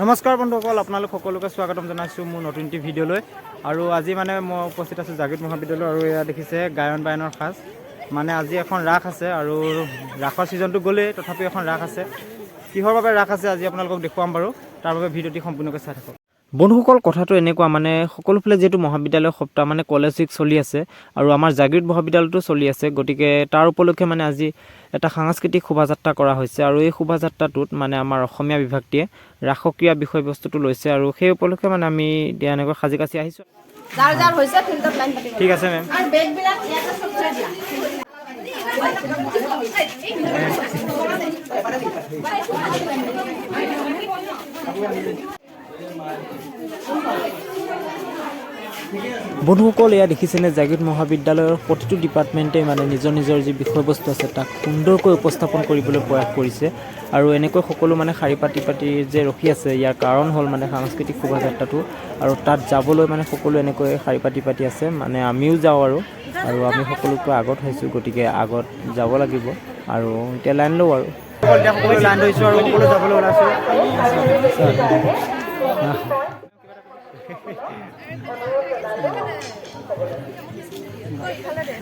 নমস্কাৰ বন্ধুসকল আপোনালোক সকলোকে স্বাগতম জনাইছোঁ মোৰ নতুন এটি ভিডিঅ'লৈ। আৰু আজি মানে মই উপস্থিত আছোঁ জাগৃত মহাবিদ্যালয় আৰু এয়া দেখিছে গায়ন বায়নৰ সাজ। মানে আজি এখন ৰাস আছে আৰু ৰাসৰ ছিজনটো গ'লেই তথাপিও এখন ৰাস আছে। কিহৰ বাবে ৰাস আছে আজি আপোনালোকক দেখুৱাম বাৰু। তাৰ বাবে ভিডিঅ'টি সম্পূৰ্ণকৈ চাই থাকক। বন্ধুসকল কথাটো এনেকুৱা মানে সকলোফালে যিহেতু মহাবিদ্যালয় সপ্তাহ মানে কলেজ উইক চলি আছে আৰু আমাৰ জাগৃত মহাবিদ্যালয়তো চলি আছে গতিকে তাৰ উপলক্ষে মানে আজি এটা সাংস্কৃতিক শোভাযাত্ৰা কৰা হৈছে আৰু এই শোভাযাত্ৰাটোত মানে আমাৰ অসমীয়া বিভাগটিয়ে ৰাসক্ৰিয়া বিষয়বস্তুটো লৈছে আৰু সেই উপলক্ষে মানে আমি এতিয়া এনেকৈ সাজি কাচি আহিছোঁ ঠিক আছে মেম। বন্ধুসকল এয়া দেখিছেনে জাগৃত মহাবিদ্যালয়ৰ প্ৰতিটো ডিপাৰ্টমেণ্টেই মানে নিজৰ নিজৰ যি বিষয়বস্তু আছে তাক সুন্দৰকৈ উপস্থাপন কৰিবলৈ প্ৰয়াস কৰিছে আৰু এনেকৈ সকলো মানে শাৰী পাতি পাতি যে ৰখি আছে ইয়াৰ কাৰণ হ'ল মানে সাংস্কৃতিক শোভাযাত্ৰাটো আৰু তাত যাবলৈ মানে সকলো এনেকৈ শাৰী পাতি পাতি আছে মানে আমিও যাওঁ আৰু আৰু আমি সকলোতকৈ আগত হৈছোঁ গতিকে আগত যাব লাগিব আৰু এতিয়া লাইন লওঁ আৰু। সকলো লাইন আৰু সকলো যাবলৈ ওলাইছোঁ।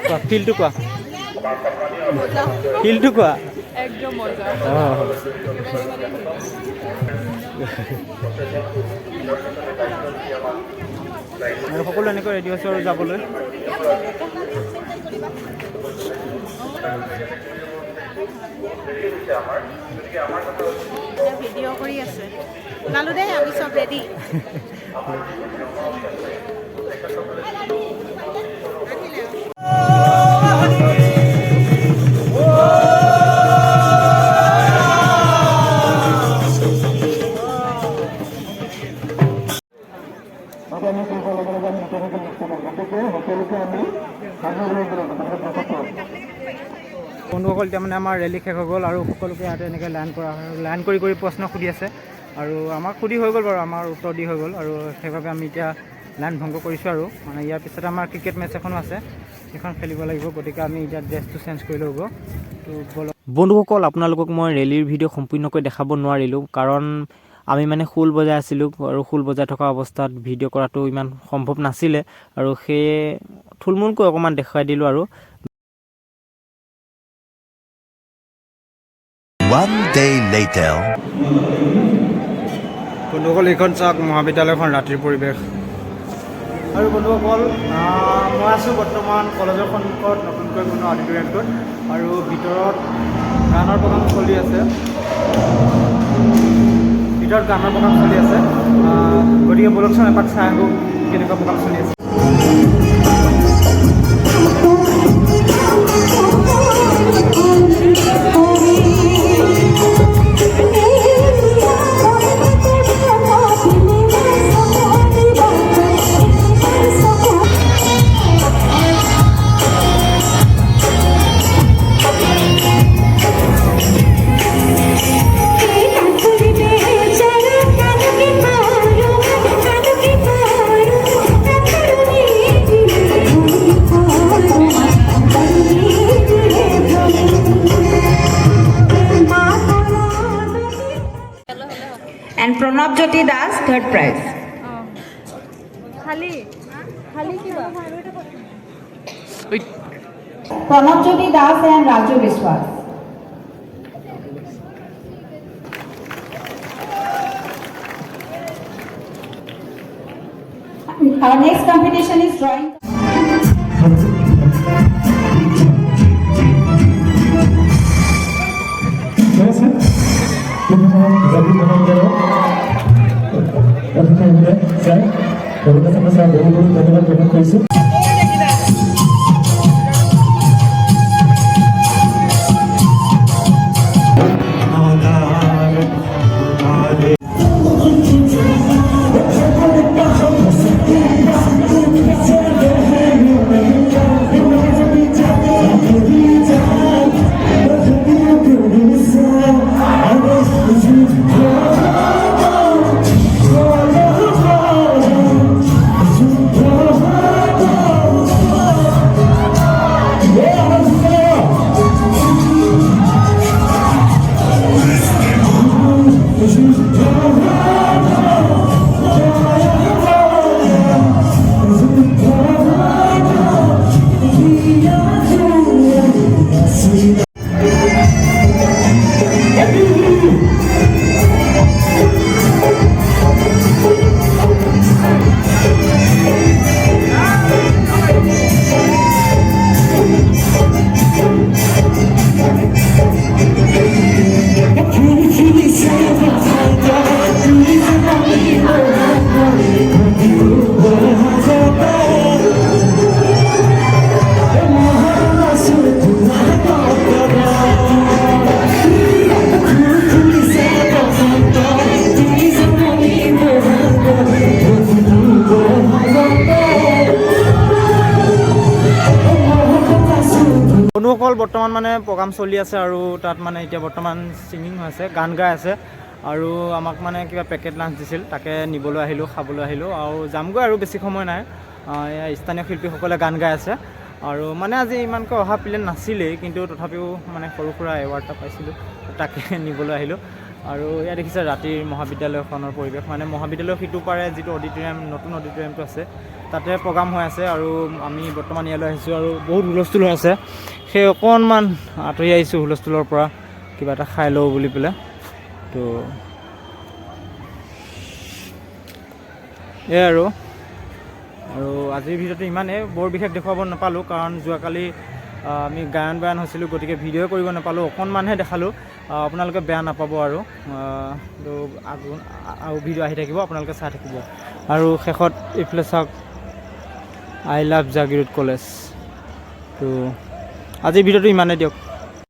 কোৱা ফিল্ডটো কোৱা। ফিল্ডটো কোৱা। একদম মজা। আৰু সকলো এনেকৈ ৰেডি হৈছোঁ আৰু যাবলৈ। ভিডিঅ' কৰি আছে। লালু দে আমি সব রেডি বন্ধুসকল এতিয়া মানে আমাৰ ৰেলী শেষ হৈ গ'ল আৰু সকলোকে ইয়াতে এনেকৈ লাইন কৰা লাইন কৰি কৰি প্ৰশ্ন সুধি আছে। আৰু আমাক সুধি হৈ গ'ল বাৰু আমাৰ উত্তৰ দি হৈ গ'ল আৰু সেইবাবে আমি এতিয়া লাইন ভংগ কৰিছোঁ আৰু। মানে ইয়াৰ পিছত আমাৰ ক্ৰিকেট মেটচ এখনো আছে সেইখন খেলিব লাগিব গতিকে আমি এতিয়া ড্ৰেছটো চেঞ্জ কৰি ল'ব। তো বলক বন্ধুসকল আপোনালোকক মই ৰেলীৰ ভিডিঅ' সম্পূৰ্ণকৈ দেখাব নোৱাৰিলোঁ কাৰণ আমি মানে খোল বজাই আছিলোঁ আৰু খোল বজাই থকা অৱস্থাত ভিডিঅ' কৰাটো ইমান সম্ভৱ নাছিলে আৰু সেয়ে থুলমূলকৈ অকণমান দেখুৱাই দিলোঁ আৰু। One day later. বন্ধুসকল, এইখন চাওক, মহাবিদ্যালয়খন ৰাতিৰ পৰিৱেশ। আৰু বন্ধুসকল মই আছোঁ বৰ্তমান কলেজৰ সন্মুখত নতুনকৈ বনোৱা অডিটৰিয়ামটোত আৰু ভিতৰত গানৰ প্ৰগ্ৰাম চলি আছে। ভিতৰত গানৰ প্ৰগ্ৰাম চলি আছে। গতিকে বলকচোন এপাক চাই আহোঁ কেনেকুৱা প্ৰগ্ৰাম চলি আছে। and Pranabjyoti Das third prize খালি খালি কিবা প্রণবজ্যোতি দাস অ্যান্ড রাজু বিশ্বাস Our next competition is drawing. ধন্যবাদ গ্রহণ কৰিছোঁ শিল্পীসকল বৰ্তমান মানে প্ৰগ্ৰাম চলি আছে আৰু তাত মানে এতিয়া বৰ্তমান ছিংগিং হৈ আছে গান গাই আছে। আৰু আমাক মানে কিবা পেকেট লাঞ্চ দিছিল তাকে নিবলৈ আহিলোঁ খাবলৈ আহিলোঁ আৰু যামগৈ আৰু বেছি সময় নাই। এয়া স্থানীয় শিল্পীসকলে গান গাই আছে। আৰু মানে আজি ইমানকৈ অহা প্লেন নাছিলেই কিন্তু তথাপিও মানে সৰু সুৰা এৱাৰ্ড এটা পাইছিলোঁ তাকে নিবলৈ আহিলোঁ। আৰু এয়া দেখিছে ৰাতিৰ মহাবিদ্যালয়খনৰ পৰিৱেশ। মানে মহাবিদ্যালয়ৰ সিটো পাৰে যিটো অডিটৰিয়াম নতুন অডিটৰিয়ামটো আছে। তাতে প্ৰগ্ৰাম হৈ আছে আৰু আমি বৰ্তমান ইয়ালৈ আহিছোঁ আৰু বহুত হুলস্থুল হৈ আছে। সেই অকণমান আঁতৰি আহিছোঁ হুলস্থুলৰ পৰা, কিবা এটা খাই লওঁ বুলি পেলাই। তো এয়াই আৰু। আৰু আজিৰ ভিডিঅ'টো ইমানেই। বৰ বিশেষ দেখুৱাব নাপালোঁ কাৰণ যোৱাকালি আমি গায়ন বায়ন হৈছিলোঁ গতিকে ভিডিঅ' কৰিব নাপালোঁ অকণমানহে দেখালোঁ। আপোনালোকে বেয়া নাপাব আৰু। আগ- আৰু ভিডিঅ' আহি থাকিব আপোনালোকে চাই থাকিব। আৰু শেষত এইফালে চাওক আই লাভ জাগিৰোড কলেজ। তো আজিৰ ভিডিঅ'টো ইমানেই দিয়ক।